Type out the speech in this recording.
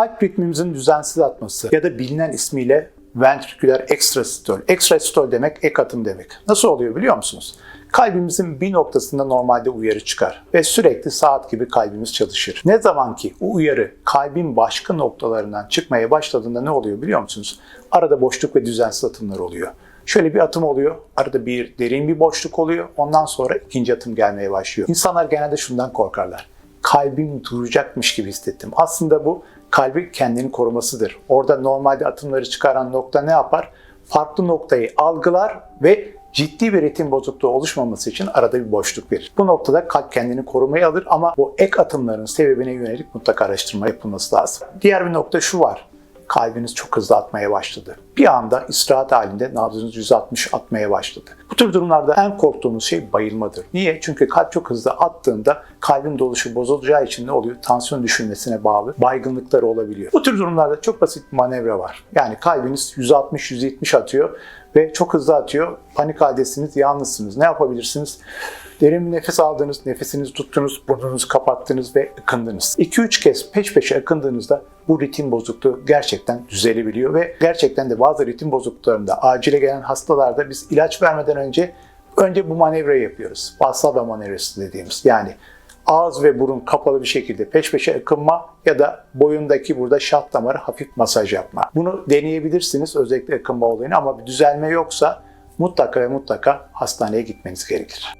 kalp ritmimizin düzensiz atması ya da bilinen ismiyle ventriküler ekstrasistol. Ekstrasistol demek ek atım demek. Nasıl oluyor biliyor musunuz? Kalbimizin bir noktasında normalde uyarı çıkar ve sürekli saat gibi kalbimiz çalışır. Ne zaman ki o uyarı kalbin başka noktalarından çıkmaya başladığında ne oluyor biliyor musunuz? Arada boşluk ve düzensiz atımlar oluyor. Şöyle bir atım oluyor, arada bir derin bir boşluk oluyor, ondan sonra ikinci atım gelmeye başlıyor. İnsanlar genelde şundan korkarlar. Kalbim duracakmış gibi hissettim. Aslında bu kalbi kendini korumasıdır. Orada normalde atımları çıkaran nokta ne yapar? Farklı noktayı algılar ve ciddi bir ritim bozukluğu oluşmaması için arada bir boşluk verir. Bu noktada kalp kendini korumaya alır ama bu ek atımların sebebine yönelik mutlaka araştırma yapılması lazım. Diğer bir nokta şu var. Kalbiniz çok hızlı atmaya başladı. Bir anda istirahat halinde nabzınız 160 atmaya başladı. Bu tür durumlarda en korktuğumuz şey bayılmadır. Niye? Çünkü kalp çok hızlı attığında kalbin doluşu bozulacağı için ne oluyor? Tansiyon düşürmesine bağlı baygınlıkları olabiliyor. Bu tür durumlarda çok basit bir manevra var. Yani kalbiniz 160-170 atıyor ve çok hızlı atıyor. Panik haldesiniz, yalnızsınız. Ne yapabilirsiniz? Derin bir nefes aldınız, nefesinizi tuttunuz, burnunuzu kapattınız ve ıkındınız. 2-3 kez peş peşe ıkındığınızda bu ritim bozukluğu gerçekten düzelebiliyor ve gerçekten de bazı ritim bozukluklarında acile gelen hastalarda biz ilaç vermeden önce önce bu manevrayı yapıyoruz. Valsalva manevrası dediğimiz. Yani ağız ve burun kapalı bir şekilde peş peşe ıkınma ya da boyundaki burada şah damarı hafif masaj yapma. Bunu deneyebilirsiniz özellikle ıkınma olayını ama bir düzelme yoksa mutlaka ve mutlaka hastaneye gitmeniz gerekir.